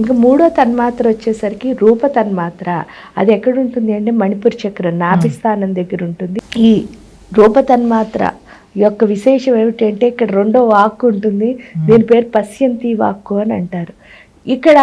ఇంకా మూడో తన్మాత్ర వచ్చేసరికి రూప తన్మాత్ర. అది ఎక్కడ ఉంటుంది అంటే మణిపూర్ చక్రం నాభిస్థానం దగ్గర ఉంటుంది. ఈ రూప తన్మాత్ర యొక్క విశేషం ఏమిటంటే ఇక్కడ రెండో వాక్కు ఉంటుంది. దీని పేరు పశ్యంతి వాక్కు అని అంటారు. ఇక్కడ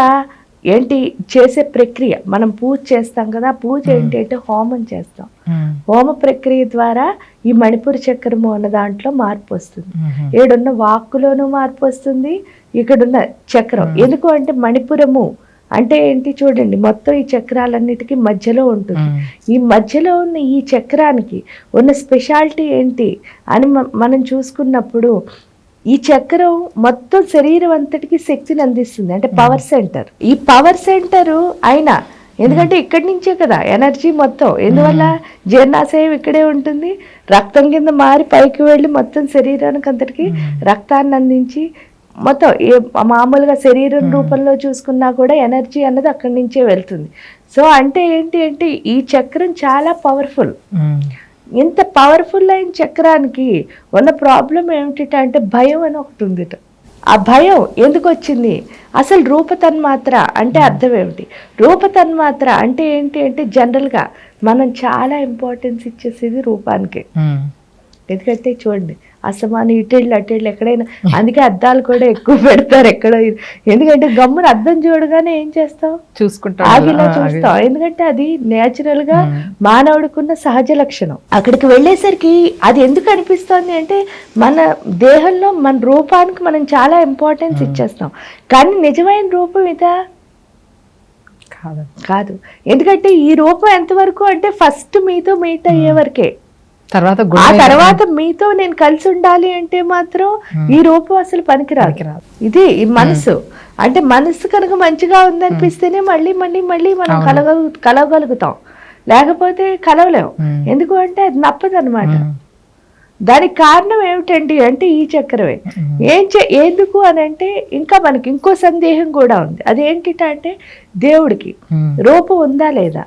ఏంటి? చేసే ప్రక్రియ. మనం పూజ చేస్తాం కదా పూజ ఏంటి అంటే హోమం చేస్తాం. ఉమ్, హోమ ప్రక్రియ ద్వారా ఈ మణిపూర్ చక్రము అన్న దాంట్లో మార్పు వస్తుంది. ఉమ్, ఏడున్న వాక్కులోనూ మార్పు వస్తుంది ఇక్కడున్న చక్రం. ఎందుకు అంటే మణిపురము అంటే ఏంటి చూడండి మొత్తం ఈ చక్రాలన్నిటికీ మధ్యలో ఉంటుంది. ఈ మధ్యలో ఉన్న ఈ చక్రానికి ఉన్న స్పెషాలిటీ ఏంటి అని మనం చూసుకున్నప్పుడు ఈ చక్రం మొత్తం శరీరం అంతటికి శక్తిని అందిస్తుంది. అంటే పవర్ సెంటర్ ఈ పవర్ సెంటర్ అయినా ఎందుకంటే ఇక్కడి నుంచే కదా ఎనర్జీ మొత్తం. ఎందువల్ల జీర్ణాశయం ఇక్కడే ఉంటుంది. రక్తం కింద మారి పైకి వెళ్ళి మొత్తం శరీరానికి అంతటికి రక్తాన్ని అందించి మొత్తం ఏ మామూలుగా శరీరం రూపంలో చూసుకున్నా కూడా ఎనర్జీ అన్నది అక్కడి నుంచే వెళ్తుంది. సో అంటే ఏంటి అంటే ఈ చక్రం చాలా పవర్ఫుల్ ఇంత పవర్ఫుల్ అయిన చక్రానికి ఉన్న ప్రాబ్లం ఏమిటి అంటే భయం అని ఒకటి ఉంది ఆ భయం ఎందుకు వచ్చింది? అసలు రూపతన్మాత్ర అంటే అర్థం ఏమిటి? రూపతన్మాత్ర అంటే ఏంటి అంటే జనరల్గా మనం చాలా ఇంపార్టెన్స్ ఇచ్చేసేది రూపానికి. ఉమ్. ఎందుకంటే చూడండి అసమాన ఇటేళ్ళు అటేళ్ళు ఎక్కడైనా. అందుకే అద్దాలు కూడా ఎక్కువ పెడతారు ఎక్కడో. ఎందుకంటే గమ్మున అద్దం చూడగానే ఏం చేస్తాం చూసుకుంటా ఆగిలా చూస్తాం ఎందుకంటే అది నేచురల్గా మానవుడికున్న సహజ లక్షణం. అక్కడికి వెళ్ళేసరికి అది ఎందుకు అనిపిస్తోంది అంటే మన దేహంలో మన రూపానికి మనం చాలా ఇంపార్టెన్స్ ఇచ్చేస్తాం. కానీ నిజమైన రూపం ఇదా? కాదు కాదు. ఎందుకంటే ఈ రూపం ఎంతవరకు అంటే ఫస్ట్ మీతో మీట్ అయ్యే వరకే. తర్వాత ఆ తర్వాత మీతో నేను కలిసి ఉండాలి అంటే మాత్రం ఈ రూపం అసలు పనికిరాదు. ఇది ఈ మనసు. అంటే మనసు కనుక మంచిగా ఉందనిపిస్తేనే మళ్ళీ మళ్ళీ మళ్ళీ మనం కలగ కలవగలుగుతాం. లేకపోతే కలవలేం. ఉమ్. ఎందుకు అంటే అది నప్పదన్నమాట. ఉమ్, దానికి కారణం ఏమిటండి అంటే ఈ చక్రమే. ఏం చే ఎందుకు అని అంటే ఇంకా మనకి ఇంకో సందేహం కూడా ఉంది. అదేంటి అంటే దేవుడికి. రూపం ఉందా లేదా?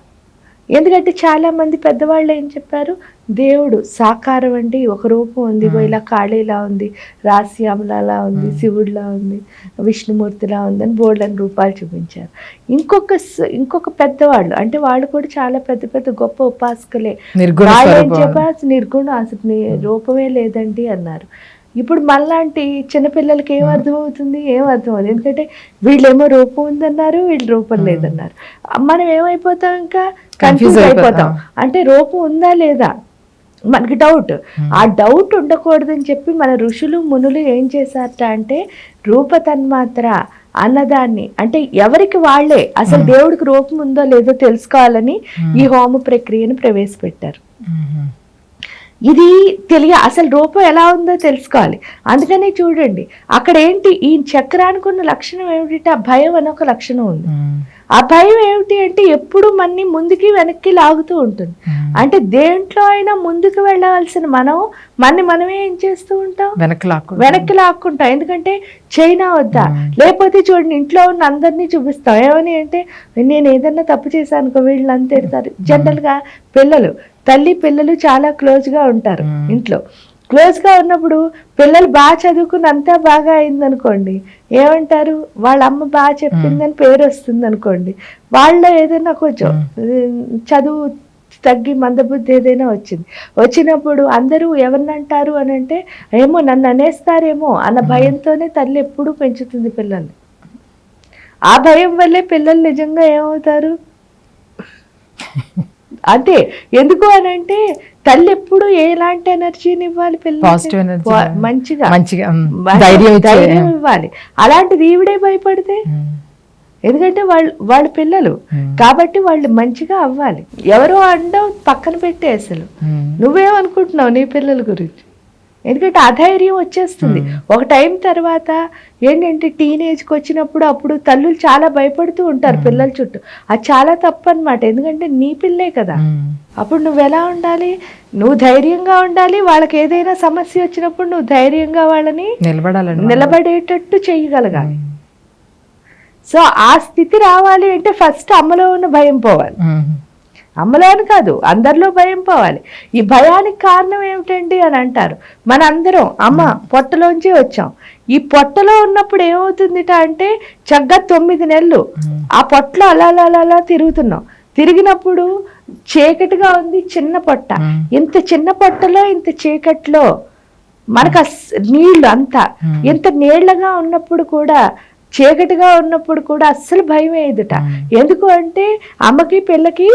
ఎందుకంటే చాలా మంది పెద్దవాళ్ళు ఏం చెప్పారు? దేవుడు సాకారం అండి ఒక రూపం ఉంది ఇలా కాళీలా ఉంది రాశ్యామలా ఉంది శివుడిలా ఉంది విష్ణుమూర్తిలా ఉంది అని బోర్డులని రూపాలు చూపించారు. ఇంకొక ఇంకొక పెద్దవాళ్ళు అంటే వాళ్ళు కూడా చాలా పెద్ద పెద్ద గొప్ప ఉపాసకులే. నిర్గుణ వాళ్ళు ఏం. చెప్పారు? నిర్గుణ అసలు రూపమే లేదండి అన్నారు. ఇప్పుడు మనలాంటి చిన్నపిల్లలకి ఏం అర్థమవుతుంది? ఏం అర్థమవుతుంది? ఎందుకంటే వీళ్ళేమో రూపం ఉందన్నారు వీళ్ళు రూపం లేదన్నారు. మనం ఏమైపోతాం ఇంకా? కన్ఫ్యూజ్ అయిపోతాం. అంటే రూపం ఉందా లేదా? మనకి డౌట్ ఆ డౌట్ ఉండకూడదని చెప్పి మన ఋషులు మునులు ఏం చేశారట అంటే రూపతన్మాత్ర అన్నదాన్ని అంటే ఎవరికి వాళ్ళే అసలు దేవుడికి రూపం ఉందో లేదో తెలుసుకోవాలని ఈ హోమ ప్రక్రియను ప్రవేశపెట్టారు. ఇది తెలియ అసలు రూపం ఎలా ఉందో తెలుసుకోవాలి. అందుకనే చూడండి అక్కడ ఏంటి ఈ చక్రానికి ఉన్న లక్షణం ఏమిటి ఆ భయం అని ఒక లక్షణం ఉంది. ఆ భయం ఏమిటి అంటే ఎప్పుడు మన్ని ముందుకి వెనక్కి లాగుతూ ఉంటుంది. అంటే దేంట్లో అయినా ముందుకు వెళ్ళవలసిన మనం మన్ని మనమే ఏం చేస్తూ ఉంటాం? వెనక్కి లాక్కు వెనక్కి లాక్కుంటాం. ఎందుకంటే చైనా వద్దా? లేకపోతే చూడండి ఇంట్లో ఉన్న అందరినీ చూపిస్తాం. ఏమని అంటే నేను ఏదన్నా తప్పు చేశాను అనుకో వీళ్ళు అంత ఎడతారు జనరల్గా పిల్లలు తల్లి పిల్లలు చాలా క్లోజ్గా ఉంటారు ఇంట్లో. క్లోజ్గా ఉన్నప్పుడు పిల్లలు బాగా చదువుకుని అంతా బాగా అయిందనుకోండి ఏమంటారు? వాళ్ళ అమ్మ బాగా చెప్పిందని పేరు వస్తుంది అనుకోండి వాళ్ళ ఏదైనా కొంచెం చదువు తగ్గి మందబుద్ధి ఏదైనా వచ్చింది. వచ్చినప్పుడు అందరూ ఎవరిని అంటారు అని అంటే ఏమో నన్ను అనేస్తారేమో అన్న భయంతోనే తల్లి ఎప్పుడూ పెంచుతుంది పిల్లల్ని. ఆ భయం వల్లే పిల్లలు నిజంగా ఏమవుతారు? అంతే ఎందుకు అని అంటే తల్లి ఎప్పుడు ఎలాంటి ఎనర్జీని ఇవ్వాలి. పిల్లలకి? మంచిగా. మంచిగా ధైర్యం ఇవ్వాలి. అలాంటిది ఈవిడే భయపడితే? ఎందుకంటే వాళ్ళు వాళ్ళ పిల్లలు. కాబట్టి వాళ్ళు మంచిగా అవ్వాలి. ఎవరో అండం పక్కన పెట్టే అసలు. నువ్వేమనుకుంటున్నావు నీ పిల్లల గురించి? ఎందుకంటే అధైర్యం వచ్చేస్తుంది. ఒక టైం తర్వాత ఏంటంటే టీనేజ్కి వచ్చినప్పుడు అప్పుడు తల్లులు చాలా భయపడుతూ ఉంటారు పిల్లల చుట్టూ. అది చాలా తప్పు అనమాట ఎందుకంటే నీ పిల్లే కదా. ఉమ్, అప్పుడు నువ్వు ఎలా ఉండాలి? నువ్వు ధైర్యంగా ఉండాలి. వాళ్ళకి ఏదైనా సమస్య వచ్చినప్పుడు నువ్వు ధైర్యంగా వాళ్ళని నిలబడాలండి నిలబడేటట్టు చేయగలగాలి. సో ఆ స్థితి రావాలి అంటే ఫస్ట్ అమ్మలో ఉన్న భయం పోవాలి. అమ్మలో అని కాదు అందరిలో భయం పోవాలి ఈ భయానికి కారణం ఏమిటండి అని అంటారు మన అందరం అమ్మ పొట్టలోంచి వచ్చాం ఈ పొట్టలో ఉన్నప్పుడు ఏమవుతుందిట అంటే చక్కగా తొమ్మిది నెలలు ఆ పొట్టలో అలా అలా అలా తిరుగుతున్నాం తిరిగినప్పుడు చీకటిగా ఉంది చిన్న పొట్ట. ఇంత చిన్న పొట్టలో ఇంత చీకట్లో మనకు నీళ్ళు అంతా. ఇంత నీళ్ళగా ఉన్నప్పుడు కూడా చీకటిగా ఉన్నప్పుడు కూడా అస్సలు భయం వేయదుట. ఎందుకు అంటే అమ్మకి పిల్లకి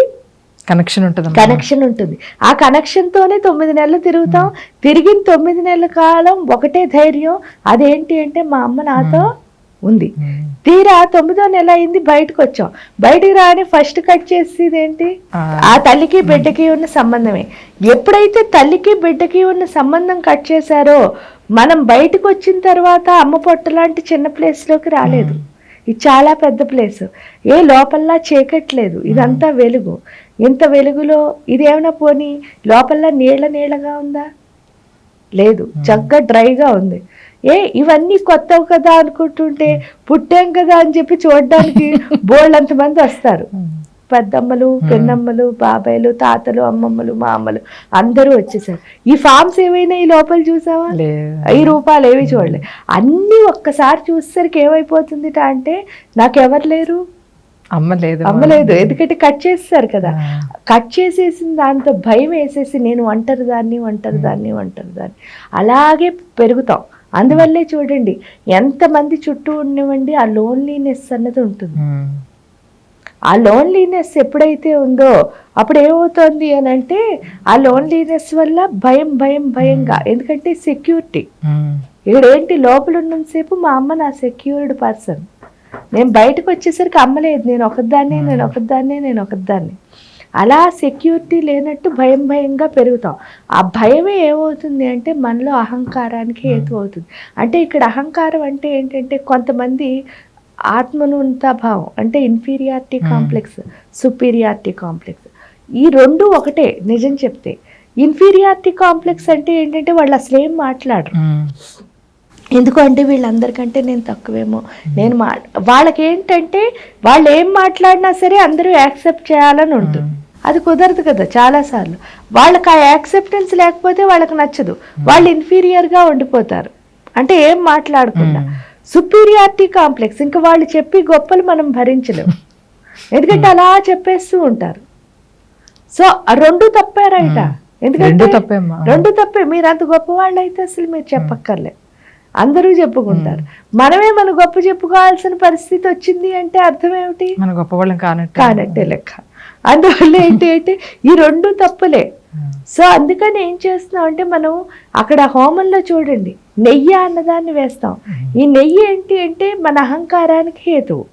కనెక్షన్ ఉంటుంది కనెక్షన్ ఉంటుంది. ఆ కనెక్షన్ తోనే తొమ్మిది నెలలు తిరుగుతాం. తిరిగిన తొమ్మిది నెలల కాలం ఒకటే ధైర్యం. అదేంటి అంటే మా అమ్మ నాతో ఉంది. తీరా తొమ్మిదో నెల అయింది బయటకు వచ్చాం బయటికి రాని ఫస్ట్ కట్ చేసేది ఏంటి? ఆ. తల్లికి బిడ్డకి ఉన్న సంబంధమే. ఎప్పుడైతే తల్లికి బిడ్డకి ఉన్న సంబంధం కట్ చేశారో మనం బయటకు వచ్చిన తర్వాత అమ్మ పొట్ట లాంటి చిన్న ప్లేస్లోకి రాలేదు. ఇది చాలా పెద్ద ప్లేస్ ఏ లోపల్లా చీకట్లేదు. ఇదంతా వెలుగు. ఇంత వెలుగులో? ఇదేమైనా పోనీ లోపల నీళ్ళ నీళ్ళగా ఉందా? లేదు చక్కగా డ్రైగా ఉంది. ఏ ఇవన్నీ కొత్తవి కదా అనుకుంటుంటే పుట్టాం కదా అని చెప్పి చూడడానికి బోళ్ళంత మంది వస్తారు. పెద్దమ్మలు పెన్నమ్మలు బాబాయ్లు తాతలు అమ్మమ్మలు మా అమ్మలు అందరూ వచ్చేసారు. ఈ ఫామ్స్ ఏమైనా ఈ లోపల చూసావా? ఈ రూపాయలు ఏవి చూడలే. అన్నీ ఒక్కసారి చూసేసరికి ఏమైపోతుంది అంటే నాకెవరు లేరు? అమ్మ లేదు అమ్మలేదు ఎందుకంటే కట్ చేస్తారు కదా. కట్ చేసేసిన దాంతో భయం వేసేసి నేను ఒంటరి దాన్ని ఒంటరి దాన్ని ఒంటరి దాన్ని. అలాగే పెరుగుతాం. అందువల్లే చూడండి ఎంతమంది చుట్టూ ఉన్నవండి ఆ లోన్లీనెస్ అన్నది ఉంటుంది. ఆ లోన్లీనెస్ ఎప్పుడైతే ఉందో అప్పుడు ఏమవుతోంది అని అంటే ఆ లోన్లీనెస్ వల్ల భయం భయం భయంగా ఎందుకంటే సెక్యూరిటీ ఉమ్. ఇక్కడ ఏంటి లోపల ఉన్నంతసేపు మా అమ్మ నా సెక్యూర్డ్ పర్సన్ నేను బయటకు వచ్చేసరికి అమ్మలేదు నేను ఒకదాన్నే నేను ఒకదాన్నే నేను ఒకదాన్ని. అలా సెక్యూరిటీ లేనట్టు భయం భయంగా పెరుగుతాం. ఆ భయమే ఏమవుతుంది అంటే మనలో అహంకారానికి హేతు అవుతుంది. అంటే ఇక్కడ అహంకారం అంటే ఏంటంటే కొంతమంది ఆత్మనుంత భావం అంటే ఇన్ఫీరియారిటీ కాంప్లెక్స్ సుపీరియారిటీ కాంప్లెక్స్ ఈ రెండు ఒకటే నిజం చెప్తే. ఇన్ఫీరియారిటీ కాంప్లెక్స్ అంటే ఏంటంటే వాళ్ళు అసలు ఏం మాట్లాడరు. ఎందుకంటే వీళ్ళందరికంటే నేను తక్కువేమో. నేను మా వాళ్ళకి ఏంటంటే వాళ్ళు ఏం మాట్లాడినా సరే అందరూ యాక్సెప్ట్ చేయాలని ఉంటుంది. అది కుదరదు కదా చాలాసార్లు. వాళ్ళకి ఆ యాక్సెప్టెన్స్ లేకపోతే వాళ్ళకి నచ్చదు. వాళ్ళు ఇన్ఫీరియర్గా ఉండిపోతారు. అంటే ఏం మాట్లాడకుండా. Superiority complex. ఇంకా వాళ్ళు చెప్పి గొప్పలు మనం భరించలేము ఎందుకంటే అలా చెప్పేస్తూ ఉంటారు. సో రెండు తప్పే రైట? ఎందుకంటే రెండు తప్పే మీరు అంత గొప్పవాళ్ళు అయితే అసలు మీరు చెప్పక్కర్లే. అందరూ చెప్పుకుంటారు. మనమే మన గొప్ప చెప్పుకోవాల్సిన పరిస్థితి వచ్చింది అంటే అర్థం ఏమిటి? మన గొప్పవాళ్ళం కానట్టు. కానట్టే లెక్క. అందువల్ల ఏంటి అంటే ఈ రెండు తప్పులే. సో అందుకని ఏం చేస్తున్నాం అంటే మనం అక్కడ హోమంలో చూడండి. నెయ్యి అన్నదాన్ని వేస్తాం. ఈ నెయ్యి ఏంటి అంటే మన అహంకారానికి హేతువు.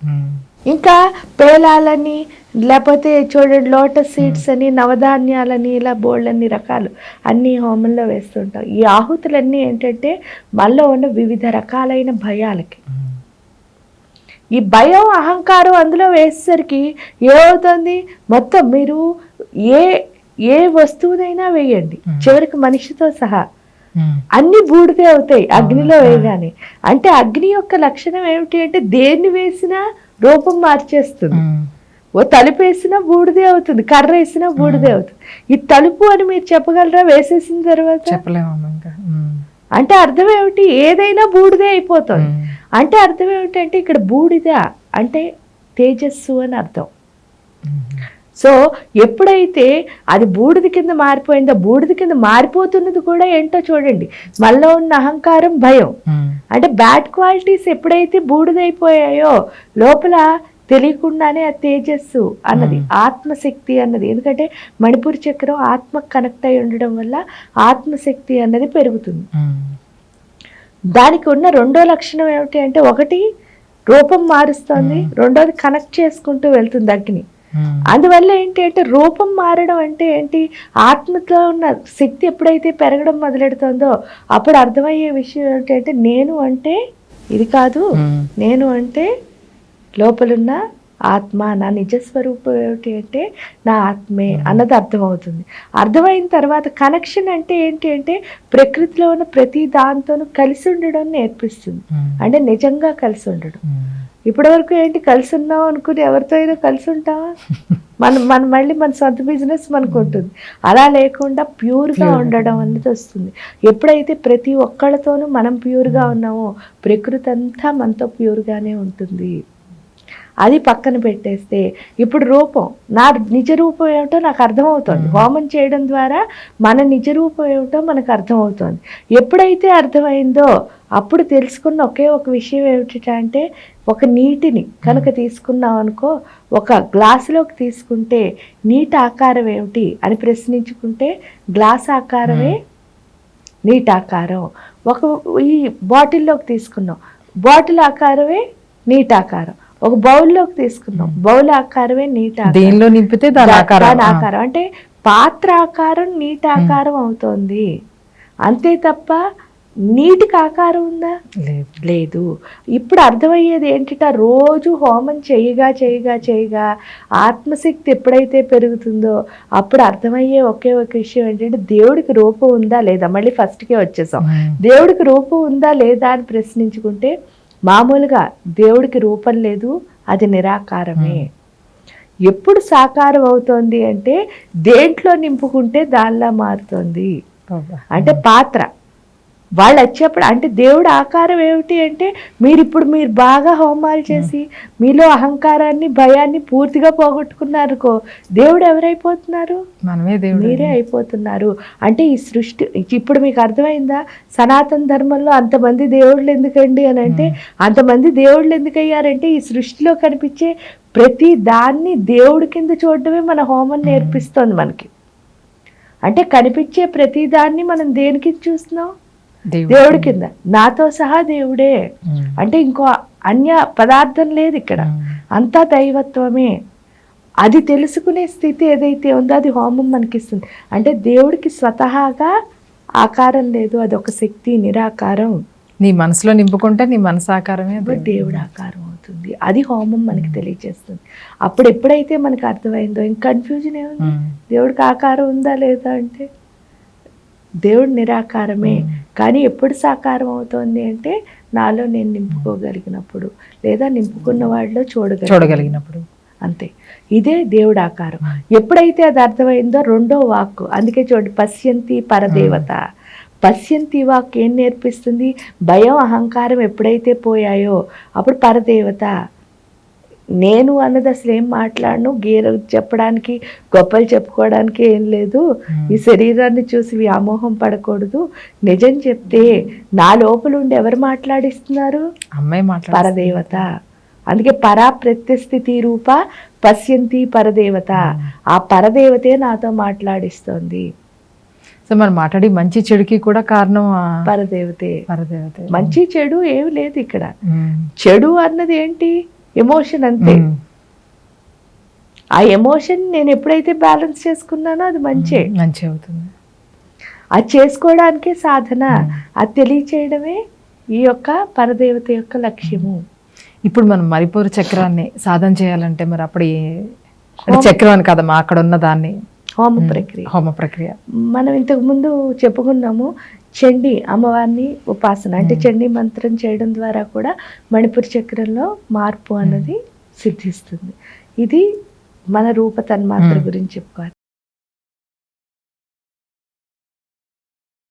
ఇంకా పేలాలని లేకపోతే చూడండి లోటస్ సీడ్స్ అని నవధాన్యాలని ఇలా బోళ్ళన్ని రకాలు అన్ని హోమంలో వేస్తుంటాం. ఈ ఆహుతులన్నీ ఏంటంటే మనలో ఉన్న వివిధ రకాలైన భయాలకి. ఉమ్. ఈ భయం అహంకారం అందులో వేసేసరికి ఏమవుతుంది? మొత్తం మీరు ఏ ఏ వస్తువునైనా వేయండి. చివరికి మనిషితో సహా. అన్ని బూడిదే అవుతాయి అగ్నిలో వేయగానే. అంటే అగ్ని యొక్క లక్షణం ఏమిటి అంటే దేన్ని వేసినా రూపం మార్చేస్తుంది. ఉమ్. ఓ తలుపు వేసినా బూడిదే అవుతుంది కర్ర వేసినా బూడిదే అవుతుంది. ఈ తలుపు అని మీరు చెప్పగలరా వేసేసిన తర్వాత? ఉమ్. అంటే అర్థం ఏమిటి? ఏదైనా బూడిదే అయిపోతుంది. అంటే అర్థం ఏమిటంటే ఇక్కడ బూడిద అంటే తేజస్సు అని అర్థం. సో ఎప్పుడైతే అది బూడిద కింద మారిపోయిందో బూడిద కింద మారిపోతున్నది కూడా ఏంటో చూడండి మనలో ఉన్న అహంకారం భయం ఉమ్. అంటే బ్యాడ్ క్వాలిటీస్ ఎప్పుడైతే బూడిదైపోయాయో లోపల తెలియకుండానే ఆ తేజస్సు అన్నది ఆత్మశక్తి అన్నది ఎందుకంటే మణిపూర్ చక్రం ఆత్మ కనెక్ట్ అయి ఉండడం వల్ల ఆత్మశక్తి అన్నది పెరుగుతుంది ఉమ్. దానికి ఉన్న రెండో లక్షణం ఏమిటి అంటే ఒకటి రూపం మారుస్తోంది రెండోది కనెక్ట్ చేసుకుంటూ వెళ్తుంది అగ్ని. అందువల్ల ఏంటి అంటే రూపం మారడం అంటే ఏంటి? ఆత్మతో ఉన్న శక్తి ఎప్పుడైతే పెరగడం మొదలెడుతుందో అప్పుడు అర్థమయ్యే విషయం ఏంటంటే నేను అంటే ఇది కాదు. ఉమ్. నేను అంటే లోపలున్న ఆత్మ నా నిజస్వరూపం ఏమిటి అంటే నా ఆత్మే అన్నది అర్థమవుతుంది. అర్థమైన తర్వాత కనెక్షన్ అంటే ఏంటి అంటే ప్రకృతిలో ఉన్న ప్రతి దాంతోనూ కలిసి ఉండడం నేర్పిస్తుంది. అంటే నిజంగా కలిసి ఉండడం. ఇప్పటివరకు ఏంటి కలిసి ఉన్నావు అనుకుని ఎవరితో అయినా కలిసి ఉంటావా? మన మన మళ్ళీ మన సొంత బిజినెస్ మనకు ఉంటుంది. అలా లేకుండా ప్యూర్గా. ఉండడం అనేది వస్తుంది. ఎప్పుడైతే ప్రతి ఒక్కళ్ళతోనూ మనం ప్యూర్గా ఉన్నామో ప్రకృతి అంతా మనతో ప్యూర్గానే ఉంటుంది. అది పక్కన పెట్టేస్తే ఇప్పుడు రూపం నా నిజ రూపం ఏమిటో నాకు అర్థమవుతుంది. హోమం చేయడం ద్వారా మన నిజ రూపం ఏమిటో మనకు అర్థమవుతుంది. ఎప్పుడైతే అర్థమైందో అప్పుడు తెలుసుకున్న ఒకే ఒక విషయం ఏమిటంటే ఒక నీటిని కనుక తీసుకున్నాం అనుకో ఒక గ్లాసులోకి తీసుకుంటే నీటి ఆకారం ఏమిటి అని ప్రశ్నించుకుంటే గ్లాస్ ఆకారమే నీటి ఆకారం. ఒక ఈ బాటిల్లోకి తీసుకున్నాం. బాటిల్ ఆకారమే నీటి ఆకారం. ఒక బౌల్లోకి తీసుకున్నాం. బౌల్ ఆకారమే నీటి ఆకారం. దేనిలో నింపితే దాని. ఆకారం. అంటే పాత్ర ఆకారం నీటి ఆకారం అవుతోంది. అంతే తప్ప నీటికి ఆకారం ఉందా? లేదు. ఇప్పుడు అర్థమయ్యేది ఏంటిట? రోజు హోమం చేయగా చేయగా చేయగా ఆత్మశక్తి ఎప్పుడైతే పెరుగుతుందో అప్పుడు అర్థమయ్యే ఒకే ఒక విషయం ఏంటంటే దేవుడికి రూపం ఉందా లేదా? మళ్ళీ ఫస్ట్కే వచ్చేసాం. దేవుడికి రూపం ఉందా లేదా అని ప్రశ్నించుకుంటే మామూలుగా దేవుడికి రూపం లేదు అది నిరాకారమే. ఎప్పుడు సాకారం అవుతోంది అంటే దేంట్లో నింపుకుంటే దానిలా మారుతోంది. అంటే పాత్ర. వాళ్ళు వచ్చేప్పుడు అంటే దేవుడు ఆకారం ఏమిటి అంటే మీరు ఇప్పుడు మీరు బాగా హోమాలు చేసి మీలో అహంకారాన్ని భయాన్ని పూర్తిగా పోగొట్టుకున్నారుకో దేవుడు ఎవరైపోతున్నారు? మనమే దేవుడు మీరే అయిపోతున్నారు. అంటే ఈ సృష్టి ఇప్పుడు మీకు అర్థమైందా? సనాతన ధర్మంలో అంతమంది దేవుళ్ళు ఎందుకండి అని అంటే అంతమంది దేవుళ్ళు ఎందుకు అయ్యారంటే ఈ సృష్టిలో కనిపించే ప్రతి దాన్ని దేవుడి కింద చూడడమే మన హోమం నేర్పిస్తోంది మనకి. అంటే కనిపించే ప్రతి దాన్ని మనం దేనికి చూస్తున్నాం? దేవుడు కింద. నాతో సహా దేవుడే. అంటే ఇంకో అన్య పదార్థం లేదు ఇక్కడ. అంతా దైవత్వమే. అది తెలుసుకునే స్థితి ఏదైతే ఉందో అది హోమం మనకిస్తుంది. అంటే దేవుడికి స్వతహాగా ఆకారం లేదు. అది ఒక శక్తి నిరాకారం. నీ మనసులో నింపుకుంటే నీ మనసు ఆకారమే దేవుడు. ఆకారం అవుతుంది. అది హోమం మనకి తెలియజేస్తుంది. అప్పుడు ఎప్పుడైతే మనకు అర్థమైందో ఇంక కన్ఫ్యూజన్ ఏముంది. దేవుడికి ఆకారం ఉందా లేదా అంటే? దేవుడు నిరాకారమే. కానీ ఎప్పుడు సాకారం అవుతోంది అంటే నాలో నేను నింపుకోగలిగినప్పుడు లేదా నింపుకున్న వాళ్ళలో చూడగలి చూడగలిగినప్పుడు. అంతే. ఇదే దేవుడు ఆకారం. ఎప్పుడైతే అది అర్థమైందో రెండో వాక్కు. అందుకే చూడండి పశ్యంతి పరదేవత. పశ్యంతి వాక్ ఏం నేర్పిస్తుంది? భయం అహంకారం ఎప్పుడైతే పోయాయో అప్పుడు పరదేవత. నేను అన్నది అసలు ఏం మాట్లాడను? గీర చెప్పడానికి గొప్పలు చెప్పుకోవడానికి ఏం లేదు. ఈ శరీరాన్ని చూసి వ్యామోహం పడకూడదు. నిజం చెప్తే నా లోపల ఉండి ఎవరు మాట్లాడిస్తున్నారు? అమ్మాయి పరదేవత. అందుకే పరా ప్రత్యస్థితి రూప పశ్యంతి పరదేవత. ఆ పరదేవతే నాతో మాట్లాడిస్తోంది. సో మనం మాట్లాడి మంచి చెడుకి కూడా కారణం పరదేవతే. పరదేవతే. మంచి చెడు ఏమి లేదు ఇక్కడ. చెడు అన్నది ఏంటి? ఎమోషన్ అంతే. ఉమ్. ఆ ఎమోషన్ నేను ఎప్పుడైతే బ్యాలెన్స్ చేసుకున్నానో అది మంచే. మంచి అవుతుంది. అది చేసుకోవడానికే సాధన. అది తెలియచేయడమే ఈ యొక్క పరదేవత యొక్క లక్ష్యము. ఇప్పుడు మనం మరిపూరు చక్రాన్ని సాధన చేయాలంటే మరి అప్పుడు చక్రం అని కదమ్మా అక్కడ ఉన్న దాన్ని. హోమ ప్రక్రియ. హోమ ప్రక్రియ. మనం ఇంతకు ముందు చెప్పుకున్నాము చండి అమ్మవారిని ఉపాసన అంటే చండి మంత్రం చేయడం ద్వారా కూడా మణిపుర చక్రంలో మార్పు అన్నది సిద్ధిస్తుంది. ఇది మన రూప తన్మాత్ర గురించి చెప్పుకోవాలి.